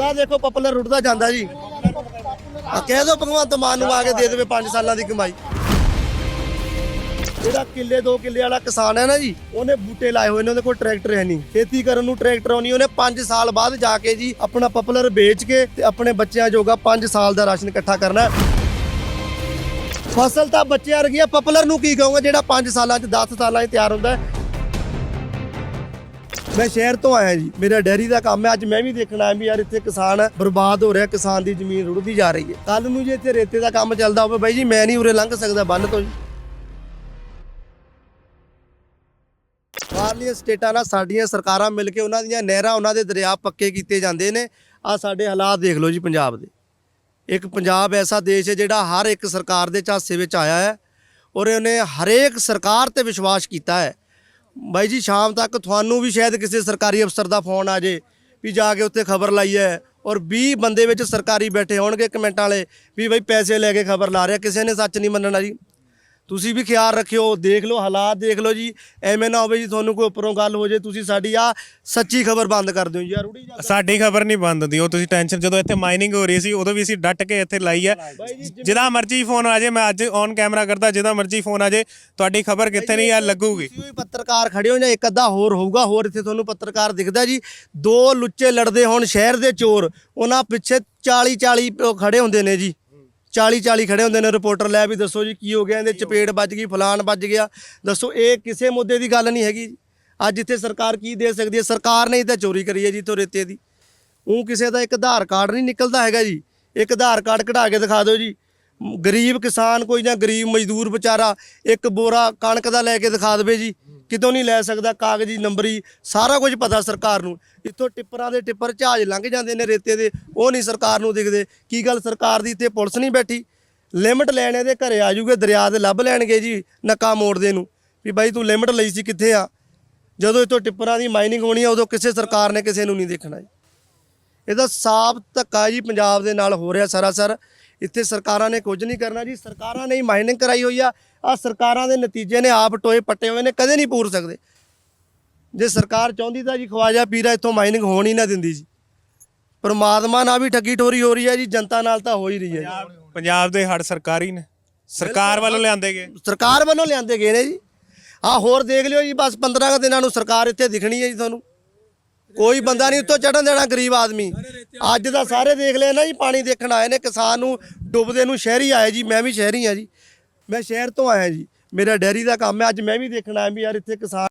ਆਹ ਦੇਖੋ ਪਪਲਰ ਰੁੱਟਦਾ ਜਾਂਦਾ ਜੀ। ਆ ਕਹਿ ਦੋ ਭਗਵੰਤ ਮਾਨ ਨੂੰ ਆ ਕੇ ਦੇ ਦੇਵੇ 5 ਸਾਲਾਂ ਦੀ ਕਮਾਈ। ਜਿਹੜਾ ਕਿੱਲੇ 2 ਕਿੱਲੇ ਵਾਲਾ ਕਿਸਾਨ ਹੈ ਨਾ ਜੀ, ਉਹਨੇ ਬੂਟੇ ਲਾਏ ਹੋਏ ਨੇ, ਉਹਦੇ ਕੋਲ ਟਰੈਕਟਰ ਹੈ ਨਹੀਂ। ਖੇਤੀ ਕਰਨ ਨੂੰ ਟਰੈਕਟਰ ਆਉਣੀ, ਉਹਨੇ 5 ਸਾਲ ਬਾਅਦ ਜਾ ਕੇ ਜੀ ਆਪਣਾ ਪਪਲਰ ਵੇਚ ਕੇ ਤੇ ਆਪਣੇ ਬੱਚਿਆਂ ਜੋਗਾ 5 ਸਾਲ ਦਾ ਰਾਸ਼ਨ ਇਕੱਠਾ ਕਰਨਾ ਫਸਲ ਤਾਂ ਬੱਚਿਆਂ ਵਰਗੀ ਆ ਨੂੰ ਕੀ ਕਹੋਗੇ, ਜਿਹੜਾ 5 ਸਾਲਾਂ 'ਚ 10 ਸਾਲਾਂ 'ਚ ਤਿਆਰ ਹੁੰਦਾ ਹੈ। ਮੈਂ ਸ਼ਹਿਰ ਤੋਂ ਆਇਆ ਜੀ। ਮੇਰਾ ਡੈਰੀ ਦਾ ਕੰਮ ਹੈ। ਅੱਜ ਮੈਂ ਵੀ ਦੇਖਣਾ ਹੈ ਵੀ ਯਾਰ ਇੱਥੇ ਕਿਸਾਨ ਬਰਬਾਦ ਹੋ ਰਿਹਾ। ਕਿਸਾਨ ਦੀ ਜ਼ਮੀਨ ਰੁੜਦੀ ਜਾ ਰਹੀ ਹੈ। ਕੱਲ ਨੂੰ ਜੇ ਇੱਥੇ ਰੇਤੇ ਦਾ ਕੰਮ ਚੱਲਦਾ ਹੋਵੇ ਬਾਈ ਜੀ, ਮੈਂ ਨਹੀਂ ਉਰੇ ਲੰਘ ਸਕਦਾ ਬੰਨ ਤੋਂ ਜੀ। ਬਾਹਰਲੀਆਂ ਸਟੇਟਾਂ ਨਾਲ ਸਾਡੀਆਂ ਸਰਕਾਰਾਂ ਮਿਲ ਕੇ ਉਹਨਾਂ ਦੀਆਂ ਨਹਿਰਾਂ ਉਹਨਾਂ ਦੇ ਦਰਿਆ ਪੱਕੇ ਕੀਤੇ ਜਾਂਦੇ ਨੇ। ਆ ਸਾਡੇ ਹਾਲਾਤ ਦੇਖ ਲਓ ਜੀ ਪੰਜਾਬ ਦੇ। ਇੱਕ ਪੰਜਾਬ ਐਸਾ ਦੇਸ਼ ਹੈ ਜਿਹੜਾ ਹਰ ਇੱਕ ਸਰਕਾਰ ਦੇ ਝਾਂਸੇ ਵਿੱਚ ਆਇਆ ਹੈ ਔਰ ਉਹਨੇ ਹਰੇਕ ਸਰਕਾਰ ਤੇ ਵਿਸ਼ਵਾਸ ਕੀਤਾ ਹੈ। ਬਾਈ ਜੀ, ਸ਼ਾਮ ਤੱਕ ਤੁਹਾਨੂੰ ਵੀ ਸ਼ਾਇਦ ਕਿਸੇ ਸਰਕਾਰੀ ਅਫਸਰ ਦਾ ਫੋਨ ਆ ਜੇ ਵੀ ਜਾ ਕੇ ਉੱਥੇ ਖਬਰ ਲਾਈ ਹੈ ਔਰ 20 ਬੰਦੇ ਵਿੱਚ ਸਰਕਾਰੀ ਬੈਠੇ ਹੋਣਗੇ ਕਮੈਂਟਾਂ ਵਾਲੇ ਵੀ ਬਾਈ ਪੈਸੇ ਲੈ ਕੇ ਖਬਰ ਲਾ ਰਿਹਾ, ਕਿਸੇ ਨੇ ਸੱਚ ਨਹੀਂ ਮੰਨਣਾ ਜੀ। ਤੁਸੀਂ ਵੀ ਖਿਆਲ ਰੱਖਿਓ ਦੇਖ ਲਓ ਹਾਲਾਤ ਦੇਖ ਲਓ ਜੀ। ਐਵੇਂ ਨਾ ਹੋਵੇ ਜੀ ਤੁਹਾਨੂੰ ਕੋਈ ਉੱਪਰੋਂ ਗੱਲ ਹੋ ਜੇ ਤੁਸੀਂ ਸਾਡੀ ਆ ਸੱਚੀ ਖਬਰ ਬੰਦ ਕਰ ਦਿਓ ਜੀ। ਯਾਰ ਉੜੀ ਜਾ ਸਾਡੀ ਖਬਰ ਨਹੀਂ ਬੰਦ ਹੁੰਦੀ ਉਹ ਤੁਸੀਂ ਟੈਨਸ਼ਨ ਜਦੋਂ ਇੱਥੇ ਮਾਈਨਿੰਗ ਹੋ ਰਹੀ ਸੀ ਉਦੋਂ ਵੀ ਅਸੀਂ ਡਟ ਕੇ ਇੱਥੇ ਲਾਈ ਹੈ ਜਿਹਦਾ ਮਰਜ਼ੀ ਫੋਨ ਆ ਜੇ ਮੈਂ ਅੱਜ ਔਨ ਕੈਮਰਾ ਕਰਦਾ ਜਿਹਦਾ ਮਰਜ਼ੀ ਫੋਨ ਆ ਜੇ ਤੁਹਾਡੀ ਖਬਰ ਕਿੱਥੇ ਨਹੀਂ ਆ ਲੱਗੂਗੀ। ਤੁਸੀਂ ਵੀ ਪੱਤਰਕਾਰ ਖੜੇ ਹੋ ਜਾਂ ਇੱਕ ਅੱਧਾ ਹੋਰ ਹੋਊਗਾ ਹੋਰ ਇੱਥੇ ਤੁਹਾਨੂੰ ਪੱਤਰਕਾਰ ਦਿਖਦਾ ਜੀ। ਦੋ ਲੁੱਚੇ ਲੜਦੇ ਹੋਣ ਸ਼ਹਿਰ ਦੇ ਚੋਰ ਉਹਨਾਂ ਪਿੱਛੇ 40 40 ਖੜੇ ਹੁੰਦੇ ਨੇ ਜੀ। 40 40 ਖੜੇ ਹੁੰਦੇ ਨੇ ਰਿਪੋਰਟਰ ਲੈ ਵੀ ਦੱਸੋ ਜੀ ਕੀ ਹੋ ਗਿਆ ਇਹਦੇ ਚਪੇੜ ਵੱਜ ਗਈ ਫਲਾਨ ਵੱਜ ਗਿਆ। ਦੱਸੋ ਇਹ ਕਿਸੇ ਮੁੱਦੇ ਦੀ ਗੱਲ ਨਹੀਂ ਹੈਗੀ। ਅੱਜ ਇੱਥੇ ਸਰਕਾਰ ਕੀ ਦੇ ਸਕਦੀ ਹੈ? ਸਰਕਾਰ ਨੇ ਤਾਂ ਚੋਰੀ ਕਰੀ ਹੈ ਜੀ ਤੋਂ ਰੇਤੇ ਦੀ। ਉਹ ਕਿਸੇ ਦਾ ਇੱਕ ਆਧਾਰ ਕਾਰਡ ਨਹੀਂ ਨਿਕਲਦਾ ਹੈਗਾ ਜੀ। ਇੱਕ ਆਧਾਰ ਕਾਰਡ ਕਢਾ ਕੇ ਦਿਖਾ ਦਿਓ ਜੀ। ਗਰੀਬ ਕਿਸਾਨ ਕੋਈ ਜਾਂ ਗਰੀਬ ਮਜ਼ਦੂਰ ਵਿਚਾਰਾ ਇੱਕ ਬੋਰਾ ਕਣਕ ਦਾ ਲੈ ਕੇ ਦਿਖਾ ਦੇਵੇ ਜੀ, ਕਿਤੋਂ ਨਹੀਂ ਲੈ ਸਕਦਾ, ਕਾਗਜ਼ੀ ਨੰਬਰੀ, ਸਾਰਾ ਕੁਝ ਪਤਾ ਸਰਕਾਰ ਨੂੰ। ਇੱਥੋਂ ਟਿੱਪਰਾਂ ਦੇ ਟਿੱਪਰ ਜਹਾਜ਼ ਲੰਘ ਜਾਂਦੇ ਨੇ ਰੇਤੇ ਦੇ, ਉਹ ਨਹੀਂ ਸਰਕਾਰ ਨੂੰ ਦਿਖਦੇ। ਕੀ ਗੱਲ ਸਰਕਾਰ ਦੀ ਇੱਥੇ ਪੁਲਿਸ ਨਹੀਂ ਬੈਠੀ? ਲਿਮਟ ਲੈਣੇ ਦੇ ਘਰੇ ਆ ਜੂਗੇ, ਦਰਿਆ ਦੇ ਲੱਭ ਲੈਣਗੇ ਜੀ, ਨੱਕਾ ਮੋੜਦੇ ਨੂੰ। ਵੀ ਬਾਈ ਤੂੰ ਲਿਮਟ ਲਈ ਸੀ, ਕਿੱਥੇ ਆ? ਜਦੋਂ ਇੱਥੋਂ ਟਿੱਪਰਾਂ ਦੀ ਮਾਈਨਿੰਗ ਹੋਣੀ ਆ, ਉਦੋਂ ਕਿਸੇ ਸਰਕਾਰ ਨੇ ਕਿਸੇ ਨੂੰ ਨਹੀਂ ਦੇਖਣਾ ਜੀ। ਇਹਦਾ ਸਾਫ਼ ਧੱਕਾ ਜੀ ਪੰਜਾਬ ਦੇ ਨਾਲ ਹੋ ਰਿਹਾ ਸਰਾਸਰ। ਇੱਥੇ ਸਰਕਾਰਾਂ ਨੇ ਕੁਝ ਨਹੀਂ ਕਰਨਾ ਜੀ ਸਰਕਾਰਾਂ ਨੇ ਹੀ ਮਾਈਨਿੰਗ ਕਰਾਈ ਹੋਈ ਆ। ਆ ਸਰਕਾਰਾਂ ਦੇ ਨਤੀਜੇ ਨੇ ਆਪ ਟੋਏ ਪੱਟੇ ਹੋਏ ਨੇ ਕਦੇ ਨਹੀਂ ਪੂਰ ਸਕਦੇ। ਜੇ ਸਰਕਾਰ ਚਾਹੁੰਦੀ ਤਾਂ ਜੀ ਖਵਾਜਾ ਪੀਰਾ ਇੱਥੋਂ ਮਾਈਨਿੰਗ ਹੋਣ ਹੀ ਨਾ ਦਿੰਦੀ ਜੀ। ਪਰਮਾਤਮਾ ਨਾਲ ਵੀ ਠੱਗੀ ਠੋਰੀ ਹੋ ਰਹੀ ਹੈ ਜੀ ਜਨਤਾ ਨਾਲ ਤਾਂ ਹੋ ਹੀ ਰਹੀ ਹੈ ਜੀ। ਪੰਜਾਬ ਦੇ ਹੜ ਸਰਕਾਰੀ ਨੇ। ਸਰਕਾਰ ਵੱਲੋਂ ਲਿਆਂਦੇ ਗਏ। ਸਰਕਾਰ ਵੱਲੋਂ ਲਿਆਂਦੇ ਗਏ ਨੇ ਜੀ। ਆ ਹੋਰ ਦੇਖ ਲਿਓ ਜੀ ਬਸ 15 ਕੁ ਦਿਨਾਂ ਨੂੰ ਸਰਕਾਰ ਇੱਥੇ ਦਿਖਣੀ ਹੈ ਜੀ ਤੁਹਾਨੂੰ। ਕੋਈ ਬੰਦਾ ਨਹੀਂ ਉੱਤੋਂ ਚੜਨ ਦੇਣਾ ਗਰੀਬ ਆਦਮੀ। ਅੱਜ ਦਾ ਸਾਰੇ ਦੇਖ ਲਏ ਨਾ ਜੀ, ਪਾਣੀ ਦੇਖਣ ਆਏ ਨੇ, ਕਿਸਾਨ ਨੂੰ ਡੁੱਬਦੇ ਨੂੰ ਸ਼ਹਿਰੀ ਆਏ ਜੀ, ਮੈਂ ਵੀ ਸ਼ਹਿਰੀ ਆ ਜੀ। ਮੈਂ ਸ਼ਹਿਰ ਤੋਂ ਆਇਆ ਜੀ। ਮੇਰਾ ਡੈਰੀ ਦਾ ਕੰਮ ਹੈ, ਅੱਜ ਮੈਂ ਵੀ ਦੇਖਣ ਆਇਆ ਵੀ ਯਾਰ ਇੱਥੇ ਕਿਸਾਨ